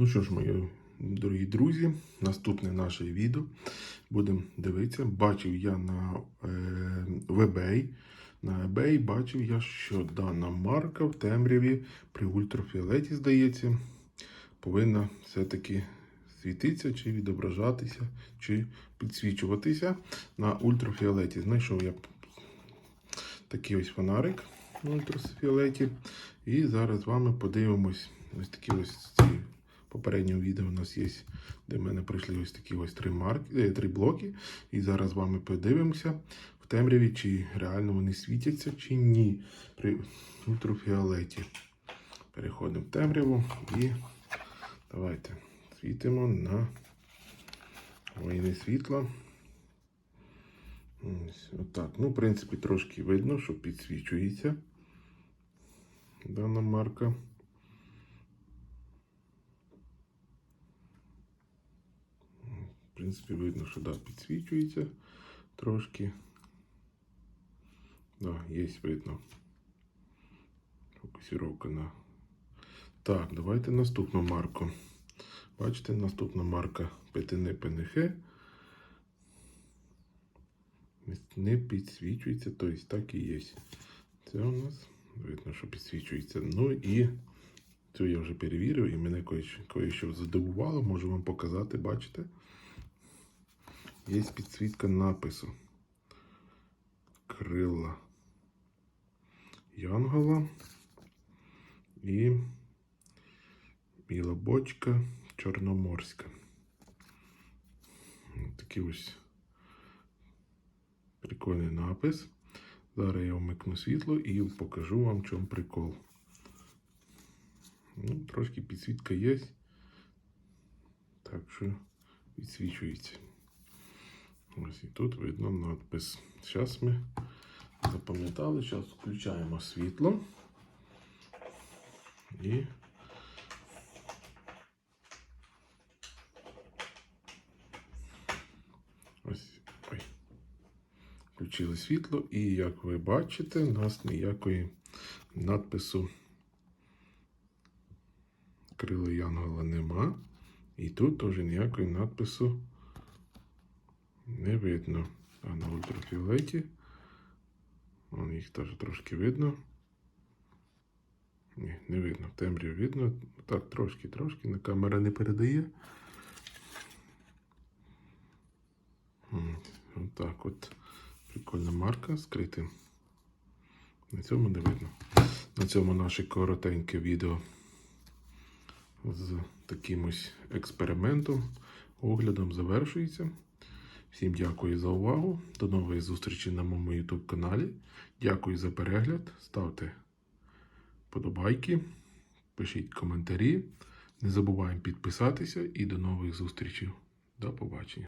Ну що ж, мої дорогі друзі, наступне наше відео будемо дивитися. Бачив я на е, eBay, на eBay бачив я, що дана марка в темряві при ультрафіолеті, здається, повинна все-таки світитися, чи відображатися, чи підсвічуватися на ультрафіолеті. Знайшов я такий ось фонарик на ультрафіолеті. І зараз з вами подивимось ось такі ось ці попереднього відео у нас є, де в мене пройшли ось такі ось три марки, е, три блоки. І зараз з вами подивимося в темряві, чи реально вони світяться, чи ні при ультрафіолеті. Переходимо в темряву і давайте світимо на воїни світла. Ось отак. Ну, в принципі, трошки видно, що підсвічується дана марка. В принципі, видно, що да, підсвічується трошки. Да, є видно. Фокусировка на. Так, давайте наступну марку. Бачите, наступна марка Петини ПНХ. Не підсвічується, тобто так і є. Це у нас видно, що підсвічується. Ну і це я вже перевірив, і мене кое-що задивувало, можу вам показати, бачите? Є підсвітка напису. Крила Янгола і біла бочка чорноморська. Такий ось прикольний напис. Зараз я вмикну світло і покажу вам, в чому прикол. Ну, трошки підсвітка є. Так що відсвічується. Ось і тут видно надпис. Зараз ми запам'ятали, зараз включаємо світло. І ось ой. Включили світло, і як ви бачите, у нас ніякої надпису крила Янгола нема. І тут теж ніякої надпису не видно. А на ультрафіолеті. Вон їх теж трошки видно. Ні, не видно. В темряві видно. Так, трошки-трошки. На камера не передає. М, Отак от. Прикольна марка скрити. На цьому не видно. На цьому наше коротеньке відео з таким ось експериментом, оглядом завершується. Всім дякую за увагу. До нової зустрічі на моєму YouTube каналі. Дякую за перегляд. Ставте подобайки, пишіть коментарі. Не забуваємо підписатися і до нових зустрічей. До побачення.